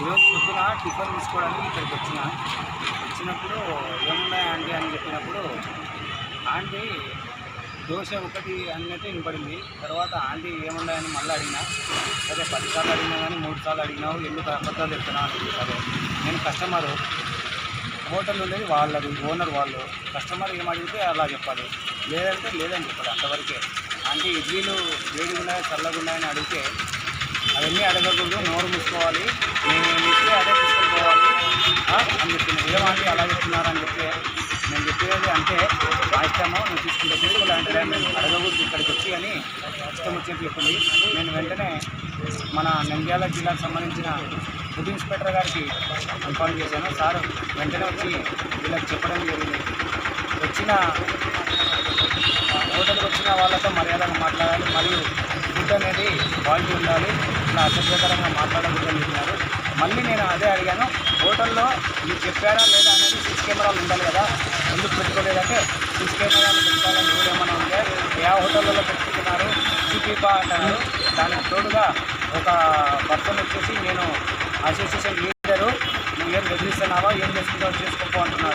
ఈరోజు పొద్దున టిఫిన్ తీసుకోవడానికి ఇక్కడికి వచ్చిన. వచ్చినప్పుడు ఏమున్నాయి ఆంటీ అని చెప్పినప్పుడు ఆంటీ దోశ ఒకటి అన్నట్టు వినపడింది. తర్వాత ఆంటీ ఏమున్నాయని మళ్ళీ అడిగినా సరే పదిసార్లు అడిగినా కానీ మూడు సార్లు అడిగినావు ఎందుకు అబద్ధాలు చెప్తున్నావు అని చెప్పారు నేను కస్టమరు హోటల్ ఉండేది వాళ్ళది ఓనర్ వాళ్ళు. కస్టమర్ ఏం అడిగితే అలా చెప్పాలి. లేదంటే లేదని చెప్పాలి అంతవరకే. అంటే ఇడ్లీలు వేడిగా ఉన్నాయా చల్లగా ఉన్నాయని అడిగితే అవన్నీ అడగకూడదు నోరు మూసుకోవాలి. నేను ఇస్తే అదే తీసుకొని పోవాలి. అని చెప్పింది ఏమంటే అలా చెప్తున్నారని చెప్పి నేను చెప్పేది అంటే మా ఇష్టము నువ్వు తీసుకుంటే తీసుకుని అంటే నేను అడగకూడదు ఇక్కడికి వచ్చి అని ఇష్టం వచ్చేసి చెప్పింది. నేను వెంటనే మన నంద్యాల జిల్లాకు సంబంధించిన ఫుడ్ ఇన్స్పెక్టర్ గారికి ఇన్ఫార్మ్ చేశాను. సార్ వెంటనే వచ్చి వీళ్ళకి చెప్పడం జరిగింది. వచ్చిన హోటల్కి వచ్చిన వాళ్ళతో మర్యాదగా మాట్లాడాలి. మరియు ఫుడ్ అనేది క్వాలిటీ ఉండాలి. ఇలా అసభ్యకరంగా మాట్లాడకూడదని చెప్పినారు. మళ్ళీ నేను అదే అడిగాను హోటల్లో మీరు చెప్పారా లేదా అనేది సీసీ కెమెరాలు ఉండాలి కదా. ఎందుకు పెట్టుకోలేదంటే సీసీ కెమెరాలు పెట్టుకోవాలని కూడా ఏమైనా ఉంటే ఏ హోటల్లో పెట్టుకుంటున్నారు చూపిపా అంటున్నారు. దానికి తోడుగా ఒక పర్సన్ వచ్చేసి నేను అసోసియేషన్ లీడరు నువ్వు ఏం బెదిరిస్తున్నావా ఏం చేసుకుంటావు చేసుకోపో అంటున్నారు.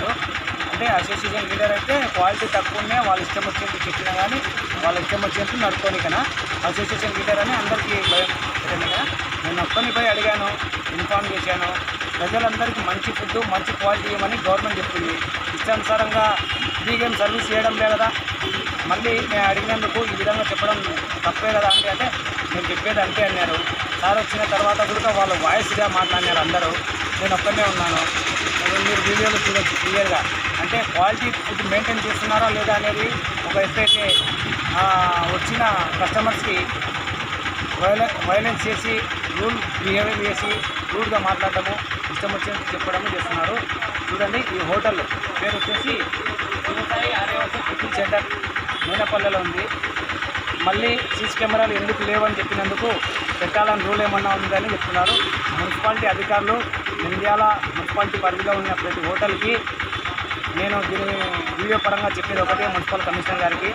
అంటే అసోసియేషన్ లీడర్ అయితే క్వాలిటీ తక్కువనే వాళ్ళ ఇష్టం వచ్చినట్టు చెప్పినా కానీ వాళ్ళ ఇష్టం వచ్చినట్టు నడుకోని కదా. అసోసియేషన్ లీడర్ అని అందరికీ భయం కదా. నేను ఒక్కని పోయి అడిగాను ఇన్ఫార్మ్ చేశాను. ప్రజలందరికీ మంచి ఫుడ్ మంచి క్వాలిటీ ఇవ్వమని గవర్నమెంట్ చెప్తుంది ఇష్టానుసారంగా ఫ్రీ సర్వీస్ చేయడం లేదా మళ్ళీ నేను అడిగినందుకు ఈ విధంగా చెప్పడం తప్పే కదా అంటే అంటే నేను చెప్పేది అంతే అన్నారు. సార్ వచ్చిన తర్వాత కూడా వాళ్ళు వాయిస్గా మాట్లాడినారు అందరూ. నేను ఒక్కనే ఉన్నాను. మీరు వీడియోలో చూడొచ్చు క్లియర్గా అంటే క్వాలిటీ ఫుడ్ మెయింటైన్ చేస్తున్నారా లేదా అనేది ఒక ఎప్పుడైతే వచ్చిన కస్టమర్స్కి వైల వైలెన్స్ చేసి రూల్ బిహేవియర్ చేసి రూడ్గా మాట్లాడటము ఇష్టం వచ్చినట్టు చెప్పడము చేస్తున్నారు. చూడండి ఈ హోటల్ పేరు వచ్చేసి శివసాయి ఆర్యవసం టిఫిన్ సెంటర్. మీనపల్లెలో ఉంది. మళ్ళీ సీసీ కెమెరాలు ఎందుకు లేవని చెప్పినందుకు పెట్టాలని రూల్ ఏమన్నా ఉందని చెప్తున్నారు. మున్సిపాలిటీ అధికారులు నంద్యాల మున్సిపాలిటీ పరిధిలో ఉన్న ప్రతి హోటల్కి నేను దీని వీడియో పరంగా చెప్పేది ఒకటే మున్సిపల్ కమిషనర్ గారికి.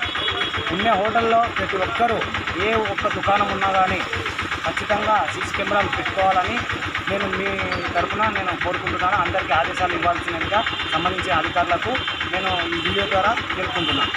ఉన్న హోటల్లో ప్రతి ఒక్కరూ ఏ ఒక్క దుకాణం ఉన్నా కానీ ఖచ్చితంగా సీసీ కెమెరాలు పెట్టుకోవాలని నేను మీ తరఫున నేను కోరుకుంటున్నాను. అందరికీ ఆదేశాలు ఇవ్వాల్సినట్టుగా సంబంధించిన అధికారులకు నేను ఈ వీడియో ద్వారా తెలుపుకుంటున్నాను.